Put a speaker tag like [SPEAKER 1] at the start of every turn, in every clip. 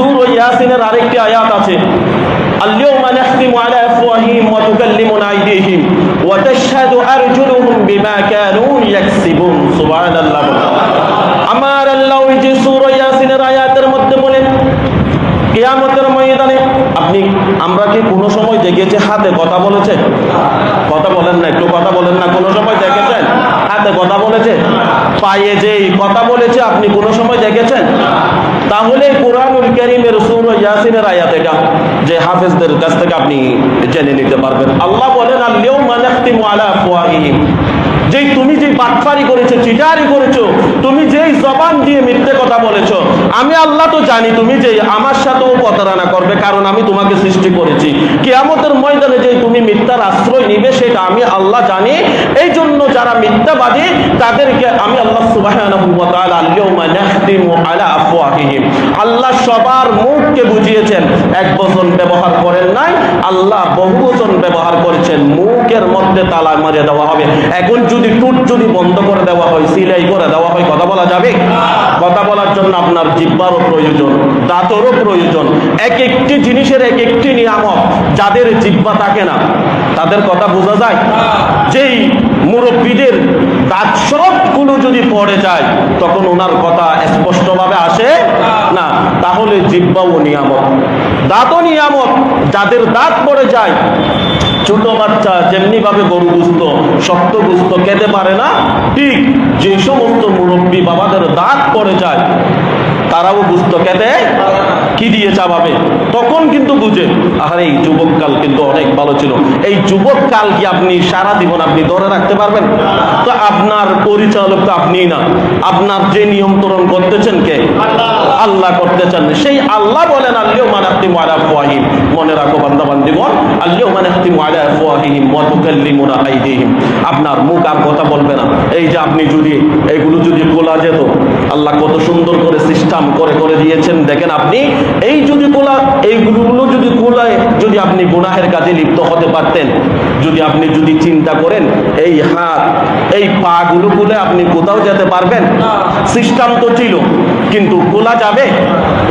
[SPEAKER 1] সূরা ইয়াসিনের আরেকটি আয়াত আছে اليوم نختم على أفواههم وتكلمنا أيديهم وتشهد أرجلهم بما كانوا يكسبون سبحان الله আমার আল্লাহ ওই যে সূরা ইয়াসিনের আয়াতের মধ্যে বলেন কিয়ামতের ময়দানে আপনি আমরা কি কোনো সময় দেখেছি হাতে কথা বলেছে কথা বলেন না একটু কথা বলেন না কোনো সময় দেখেছেন হাতে কথা বলেছে পায়ে যে কথা বলেছে আপনি কোনো তাহলে কোরআনুল করিমের সুর ইয়াসিনের আয়াত এটা, যে হাফেজদের কাছ থেকে আপনি জেনে নিতে পারবেন। আল্লাহ বলেন আল্লিও মানাখতিমু আলা আফওয়াহিহিম। যেই তুমি যে বাটফারি করেছ, চিটারি করেছ, তুমি যেই জবান দিয়ে মিথ্যে কথা আমি আল্লাহ তো জানি তুমি যে আমার সাথেও প্রতারণা করবে, কারণ আমি তোমাকে সৃষ্টি করেছি। কিয়ামতের ময়দানে যে তুমি মিথ্যার আশ্রয় নিবে, সেটা আমি আল্লাহ জানি। এই জন্য যারা মিথ্যাবাদী, তাদেরকে আমি আল্লাহ আফওয়াহিহিম। আল্লাহ সবার মুখকে বুঝিয়েছেন। এক বচন ব্যবহার করেন নাই, আল্লাহ বহু বচন ব্যবহার করেছেন। মুখের মধ্যে তালা মারিয়ে দেওয়া হবে। এখন যদি টুট যদি বন্ধ করে দেওয়া হয়, সিলাই করে দেওয়া হয়, কথা বলা যাবে? কথা বলার জন্য আপনার জিব্বারও প্রয়োজন, দাঁতরও প্রয়োজন। এক একটি জিনিসের এক একটি নিয়ামক, যাদের জিব্বা থাকে না, তাদের কথা বোঝা যায়? যেই মুরব্বীদের দাঁত সবগুলো যদি পড়ে যায়, তখন ওনার কথা স্পষ্টভাবে আসে না। তাহলে জিব্বাও নিয়ামক। দাঁতও নিয়ামক, যাদের দাঁত পড়ে যায়, ছোট বাচ্চা যেমনি ভাবে গরু গুস্ত শক্ত গুস্ত খেতে পারে না, ঠিক যে সমস্ত মুরব্বী বাবাদের দাঁত পড়ে যায় তারাও বুঝতো খেতে? কি দিয়ে চাবাবে তখন কিন্তু বুঝে আরে এই যুবককাল কিন্তু অনেক ভালো ছিল। এই যুবককাল কি আপনি সারা জীবন আপনি ধরে রাখতে পারবেন? তো আপনার পরিচালক তো আপনিই না। আপনার যে নিয়ন্ত্রণ করতেছেন কে? আল্লাহ করতেছেন। সেই আল্লাহ বলেন আল্লিও মানে আপনি মারা ফুয়াহিম মনে রাখো বান্দা বান্দিগণ আল্লিও মানে আপনি মারা ফুয়াহিম মতুকাল্লিমুনা আইদিহিম। আপনার মুখ আর কথা বলবে না। এই যে আপনি যদি এইগুলো যদি খোলা যেত, আল্লাহ কত সুন্দর করে সিস্টেম করে করে দিয়েছেন। দেখেন আপনি এই যদি খোলা এইগুলো যদি খোলায় যদি আপনি গুনাহের কাজে লিপ্ত হতে পারতেন যদি আপনি যদি চিন্তা করেন এই হাত এই পা গুলো খুলে আপনি কোথাও যেতে পারবেন? সিস্টেম তো ছিল কিন্তু খোলা যাবে?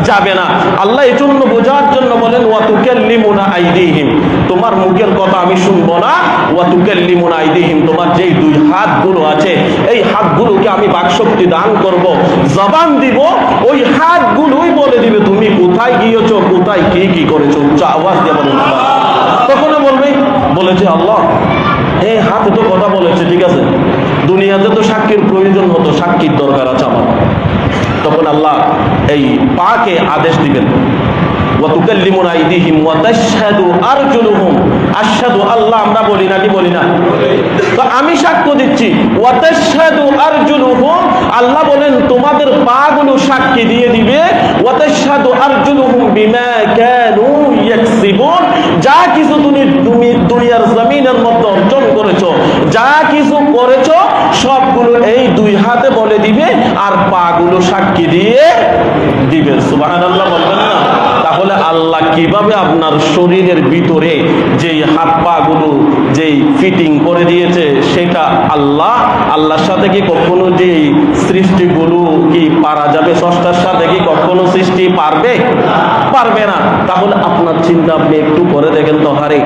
[SPEAKER 1] যাবে না। আল্লাহ এই জন্য বোঝার জন্য বলেন ওয়াতুকাল্লিমুনা আইদিহিম। তোমার মুখের কথা আমি শুনব না। ওয়াতুকাল্লিমুনা আইদিহিম। তোমার যেই দুই হাতগুলো আছে এই হাতগুলোকে আমি বাকশক্তি দান করব। জবান দিব ওই হাতগুলোই বলে দিবে তুমি কোথায় কি কি করেছ? উচ্চ আওয়াজ দিয়ে বলেন তখন বলবে, বলেছে আল্লাহ এই হাতে তো কথা বলেছে, ঠিক আছে? দুনিয়াতে তো সাক্ষীর প্রয়োজন হতো, সাক্ষীর দরকার আছে আমার। তখন আল্লাহ এই পাকে আদেশ দিবেন। আমরা বলি না কি বলি না? আমি সাক্ষ্য দিচ্ছি। বলেন পা গুলো সাক্ষী দিয়ে দিবে। যা কিছু তুমি তুমি দুনিয়ার জমিনের মধ্যে অর্জন করেছ, যা কিছু করেছ, সবগুলো এই দুই হাতে বলে দিবে আর পা গুলো সাক্ষী দিয়ে দিবে। সুবাহ তাহলে আল্লাহ কীভাবে আপনার শরীরের ভিতরে যেই হাত পা গুলো যেই ফিটিং করে দিয়েছে, সেটা আল্লাহ, আল্লাহর সাথে কি কখনো যে সৃষ্টিগুলো কি পারা যাবে, সষ্টার সাথে কি কখনো সৃষ্টি পারবে? পারবে না। তাহলে আপনার চিন্তা আপনি একটু করে দেখেন তো হারে।